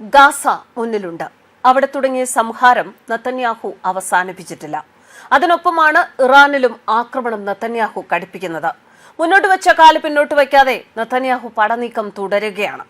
Gaza മുന്നിലുണ്ട്. അവിടെ തുടങ്ങിയ സംഹാരം നത്തന്യാഹു അവസാനിപ്പിച്ചിട്ടില്ല. അതിനൊപ്പമാണ് ഇറാനിലും ആക്രമണം നത്തന്യാഹു കടുപ്പിക്കുന്നത്. മുന്നോട്ട് വെച്ച കാൽ പിന്നോട്ട് വയ്ക്കാതെ നത്തന്യാഹു പടനീക്കം തുടരുകയാണ്.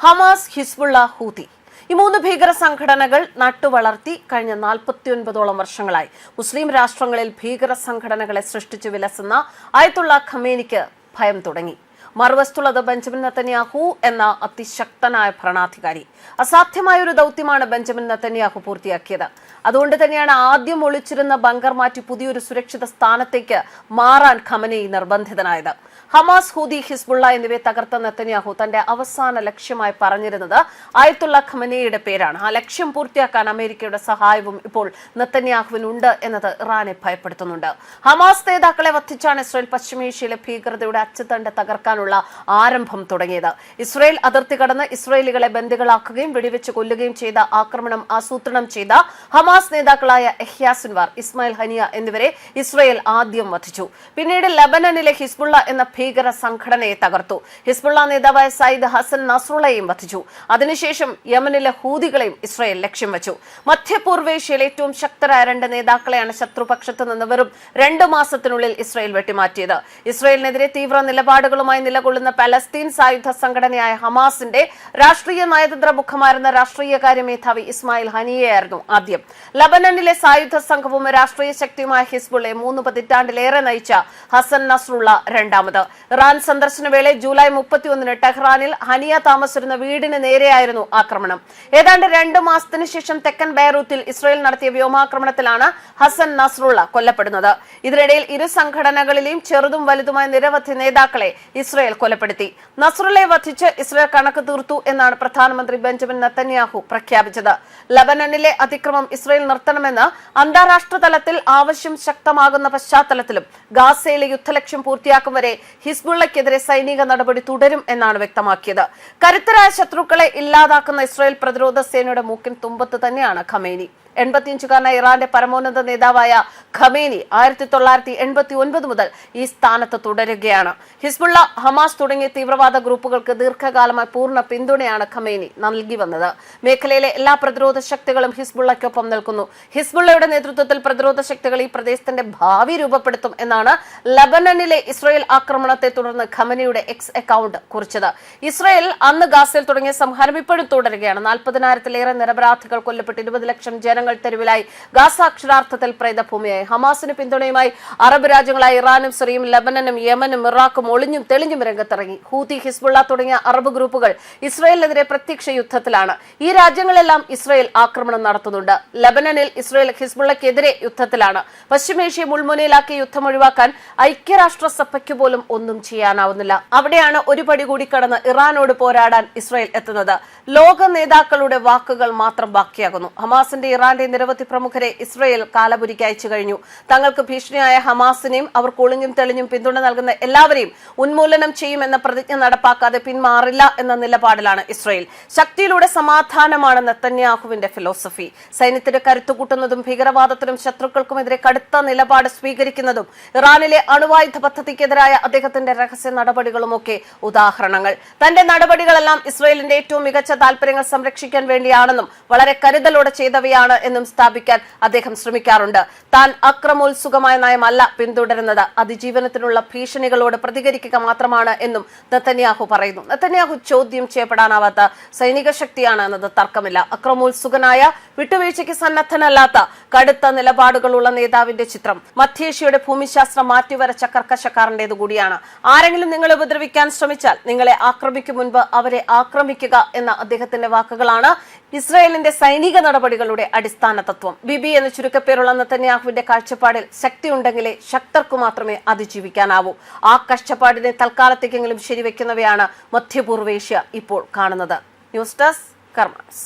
ഹമാസ് ഹിസ്ബുള്ള ഹൂതി ഈ മൂന്ന് ഭീകര സംഘടനകൾ നട്ടുവളർത്തി കഴിഞ്ഞ നാൽപ്പത്തിയൊൻപതോളം വർഷങ്ങളായി. മുസ്ലിം രാഷ്ട്രങ്ങളിൽ ഭീകര സംഘടനകളെ സൃഷ്ടിച്ചു വിലസുന്ന ആയത്തുള്ള ഖമേനിക്ക് ഭയം തുടങ്ങി. മറുവസ്തുള്ളത് ബെഞ്ചമിൻ നത്തന്യാഹു എന്ന അതിശക്തനായ ഭരണാധികാരി. അസാധ്യമായ ഒരു ദൗത്യമാണ് ബെഞ്ചമിൻ നത്തന്യാഹു പൂർത്തിയാക്കിയത്. അതുകൊണ്ട് തന്നെയാണ് ആദ്യം ഒളിച്ചിരുന്ന ബങ്കർ മാറ്റി പുതിയൊരു സുരക്ഷിത സ്ഥാനത്തേക്ക് മാറാൻ ഖമനയി നിർബന്ധിതനായത്. ഹമാസ് ഹൂദി ഹിസ്ബുള്ള എന്നിവയെ തകർത്ത നെത്തന്യാഹു തന്റെ അവസാന ലക്ഷ്യമായി പറഞ്ഞിരുന്നത് ആയത്തുള്ള ഖമനിയുടെ പേരാണ്. ആ ലക്ഷ്യം പൂർത്തിയാക്കാൻ അമേരിക്കയുടെ സഹായവും ഇപ്പോൾ നെത്തന്യാഹുവിനുണ്ട് എന്നത് ഇറാനെ ഭയപ്പെടുത്തുന്നുണ്ട്. ഹമാസ് നേതാക്കളെ വധിച്ചാണ് ഇസ്രയേൽ പശ്ചിമേഷ്യയിലെ ഭീകരതയുടെ അച്ചുതണ്ട് തകർക്കാനുള്ള ആരംഭം തുടങ്ങിയത്. ഇസ്രയേൽ അതിർത്തി കടന്ന് ഇസ്രയേലികളെ ബന്ദികളാക്കുകയും വെടിവെച്ച് കൊല്ലുകയും ചെയ്ത ആക്രമണം ആസൂത്രണം ചെയ്ത ഹമാസ് നേതാക്കളായ എഹ്യാസിൻവാർ ഇസ്മായിൽ ഹനിയ എന്നിവരെ ഇസ്രയേൽ ആദ്യം വധിച്ചു. പിന്നീട് ലബനനിലെ ഹിസ്ബുള്ള എന്ന ഭീകര സംഘടനയെ തകർത്തു. ഹിസ്ബുള്ള നേതാവായ സയ്യിദ് ഹസൻ നസ്രുള്ളയെയും വധിച്ചു. അതിനുശേഷം യമനിലെ ഹൂതികളെയും ഇസ്രയേൽ ലക്ഷ്യം വെച്ചു. മധ്യപൂർവേഷ്യയിലെ ഏറ്റവും ശക്തരായ രണ്ട് നേതാക്കളെയാണ് ശത്രുപക്ഷത്ത് നിന്ന് വെറും രണ്ടു മാസത്തിനുള്ളിൽ ഇസ്രയേൽ വെട്ടിമാറ്റിയത്. ഇസ്രയേലിനെതിരെ തീവ്ര നിലപാടുകളുമായി നിലകൊള്ളുന്ന പലസ്തീൻ സായുധ സംഘടനയായ ഹമാസിന്റെ രാഷ്ട്രീയ നയതന്ത്ര മുഖമായിരുന്ന രാഷ്ട്രീയകാര്യ മേധാവി ഇസ്മായിൽ ഹനിയയായിരുന്നു ആദ്യം. ലബനനിലെ സായുധ സംഘവും രാഷ്ട്രീയ ശക്തിയുമായ ഹിസ്ബുളെ മൂന്ന് പതിറ്റാണ്ടിലേറെ നയിച്ച ഹസൻ നസ്രുള്ള രണ്ടാമത്. ഇറാൻ സന്ദർശന വേളയിൽ ജൂലൈ മുപ്പത്തിയൊന്നിന് ടെഹ്റാനിൽ ഹനിയ താമസിച്ചിരുന്ന വീടിന് നേരെയായിരുന്നു ആക്രമണം. ഏതാണ്ട് രണ്ടു മാസത്തിന് ശേഷം തെക്കൻ ബൈറൂത്തിൽ ഇസ്രയേൽ നടത്തിയ വ്യോമാക്രമണത്തിലാണ് ഹസൻ നസ്രുള്ള കൊല്ലപ്പെടുന്നത്. ഇതിനിടയിൽ ഇരു സംഘടനകളിലെയും ചെറുതും വലുതുമായ നിരവധി നേതാക്കളെ ഇസ്രയേൽ കൊലപ്പെടുത്തി. നസ്രുള്ളയെ വധിച്ച് ഇസ്രയേൽ കണക്ക് തീർത്തു എന്നാണ് പ്രധാനമന്ത്രി ബെഞ്ചമിൻ നത്തന്യാഹു പ്രഖ്യാപിച്ചത്. ലബനനിലെ അതിക്രമം ഇസ്രയേൽ നിർത്തണമെന്ന് അന്താരാഷ്ട്ര തലത്തിൽ ആവശ്യം ശക്തമാകുന്ന പശ്ചാത്തലത്തിലും ഗാസയിലെ യുദ്ധലക്ഷ്യം പൂർത്തിയാക്കും വരെ ഹിസ്ബുള്ളയ്ക്കെതിരെ സൈനിക നടപടി തുടരും എന്നാണ് വ്യക്തമാക്കിയത്. കരുത്തരായ ശത്രുക്കളെ ഇല്ലാതാക്കുന്ന ഇസ്രായേൽ പ്രതിരോധ സേനയുടെ മൂക്കിൻ തുമ്പത്ത് തന്നെയാണ് ഖമേനി. എൺപത്തിയഞ്ചുകാരനായ ഇറാന്റെ പരമോന്നത നേതാവായ ഖമേനി ആയിരത്തി തൊള്ളായിരത്തി എൺപത്തി ഒൻപത് മുതൽ ഈ സ്ഥാനത്ത് തുടരുകയാണ്. ഹിസ്ബുള്ള ഹമാസ് തുടങ്ങിയ തീവ്രവാദ ഗ്രൂപ്പുകൾക്ക് ദീർഘകാലമായി പൂർണ പിന്തുണയാണ് ഖമേനി നൽകി വന്നത്. മേഖലയിലെ എല്ലാ പ്രതിരോധ ശക്തികളും ഹിസ്ബുള്ളയ്ക്കൊപ്പം നിൽക്കുന്നു. ഹിസ്ബുള്ളയുടെ നേതൃത്വത്തിൽ പ്രതിരോധ ശക്തികൾ ഈ പ്രദേശത്തിന്റെ ഭാവി രൂപപ്പെടുത്തും എന്നാണ് ലബനനിലെ ഇസ്രയേൽ ആക്രമണത്തെ തുടർന്ന് ഖമനിയുടെ എക്സ് അക്കൗണ്ട് കുറിച്ചത്. ഇസ്രയേൽ അന്ന് ഗാസയിൽ തുടങ്ങിയ സംഹാരം ഇപ്പോഴും തുടരുകയാണ്. നാൽപ്പതിനായിരത്തിലേറെ നിരപരാധികൾ കൊല്ലപ്പെട്ട് ഇരുപത് ലക്ഷം ജനങ്ങൾ തെരുവിലായി. ഗാസ അക്ഷരാർത്ഥത്തിൽ പ്രേതഭൂമിയായി. ഹമാസിന് പിന്തുണയുമായി അറബ് രാജ്യങ്ങളായ ഇറാനും സിറിയും ലബനനും യമനും ഇറാഖും ഒളിഞ്ഞും തെളിഞ്ഞും രംഗത്തിറങ്ങി. ഹൂതി ഹിസ്ബുള്ള തുടങ്ങിയ അറബ് ഗ്രൂപ്പുകൾ ഇസ്രയേലിനെതിരെ പ്രത്യക്ഷ യുദ്ധത്തിലാണ്. ഈ രാജ്യങ്ങളെല്ലാം ഇസ്രയേൽ ആക്രമണം നടത്തുന്നുണ്ട്. ലബനനിൽ ഇസ്രയേൽ ഹിസ്ബുള്ളക്കെതിരെ യുദ്ധത്തിലാണ്. പശ്ചിമേഷ്യ മുൾമുനയിലാക്കിയ യുദ്ധം ഒഴിവാക്കാൻ ഐക്യരാഷ്ട്രസഭയ്ക്ക് പോലും ഒന്നും ചെയ്യാനാവുന്നില്ല. അവിടെയാണ് ഒരു പടി കൂടി കടന്ന് ഇറാനോട് പോരാടാൻ ഇസ്രയേൽ എത്തുന്നത്. ലോക നേതാക്കളുടെ വാക്കുകൾ മാത്രം ബാക്കിയാകുന്നു. ഹമാസിന്റെ ഇറാന്റെ നിരവധി പ്രമുഖരെ ഇസ്രയേൽ കാലപുരിക്ക് അയച്ചു കഴിഞ്ഞു. തങ്ങൾക്ക് ഭീഷണിയായ ഹമാസിനെയും അവർ ഒളിഞ്ഞും തെളിഞ്ഞും പിന്തുണ നൽകുന്ന എല്ലാവരെയും ഉന്മൂലനം ചെയ്യുമെന്ന പ്രതിജ്ഞ നടപ്പാക്കാതെ പിന്മാറില്ല എന്ന നിലപാടിലാണ് ഇസ്രയേൽ. ശക്തിയിലൂടെ സമാധാനമാണ് നെത്തന്യാഹുവിന്റെ ഫിലോസഫി സൈന്യത്തിന്റെ കരുത്തുകൂട്ടുന്നതും ഭീകരവാദത്തിനും ശത്രുക്കൾക്കുമെതിരെ കടുത്ത നിലപാട് സ്വീകരിക്കുന്നതും ഇറാനിലെ അണുവായുധ പദ്ധതിക്കെതിരായ അദ്ദേഹത്തിന്റെ രഹസ്യ നടപടികളുമൊക്കെ ഉദാഹരണങ്ങൾ. തന്റെ നടപടികളെല്ലാം ഇസ്രയേലിന്റെ ഏറ്റവും മികച്ച താൽപര്യങ്ങൾ സംരക്ഷിക്കാൻ വേണ്ടിയാണെന്നും വളരെ കരുതലോടെ ചെയ്തവയാണ് എന്നും സ്ഥാപിക്കാൻ അദ്ദേഹം ശ്രമിക്കാറുണ്ട്. താൻ അക്രമോത്സുകമായ നയമല്ല പിന്തുടരുന്നത്. അതിജീവനത്തിനുള്ള ഭീഷണികളോട് പ്രതികരിക്കുക മാത്രമാണ് എന്നും നത്തന്യാഹു പറയുന്നു. നത്തന്യാഹു ചോദ്യം ചെയ്യപ്പെടാനാവാത്ത സൈനിക ശക്തിയാണ് എന്നത് തർക്കമില്ല. അക്രമോത്സുകനായ വിട്ടുവീഴ്ചയ്ക്ക് സന്നദ്ധനല്ലാത്ത കടുത്ത നിലപാടുകളുള്ള നേതാവിന്റെ ചിത്രം മധ്യേഷ്യയുടെ ഭൂമിശാസ്ത്രം മാറ്റിവരച്ച കർക്കശക്കാരന്റേത് കൂടിയാണ്. ആരെങ്കിലും നിങ്ങളെ ഉപദ്രവിക്കാൻ ശ്രമിച്ചാൽ നിങ്ങളെ ആക്രമിക്കും മുൻപ് അവരെ ആക്രമിക്കുക എന്ന അദ്ദേഹത്തിന്റെ വാക്കുകളാണ് ഇസ്രായേലിന്റെ സൈനിക നടപടികളുടെ അടിസ്ഥാന തത്വം. ബിബി എന്ന ചുരുക്കപ്പേരുള്ള നത്തന്യാഹുവിന്റെ കാഴ്ചപ്പാടിൽ ശക്തിയുണ്ടെങ്കിലേ ശക്തർക്കു മാത്രമേ അതിജീവിക്കാനാവൂ. ആ കഷ്ടപ്പാടിനെ തൽക്കാലത്തേക്കെങ്കിലും ശരിവെക്കുന്നവയാണ് മധ്യപൂർവേഷ്യ ഇപ്പോൾ കാണുന്നത്. News desk karmas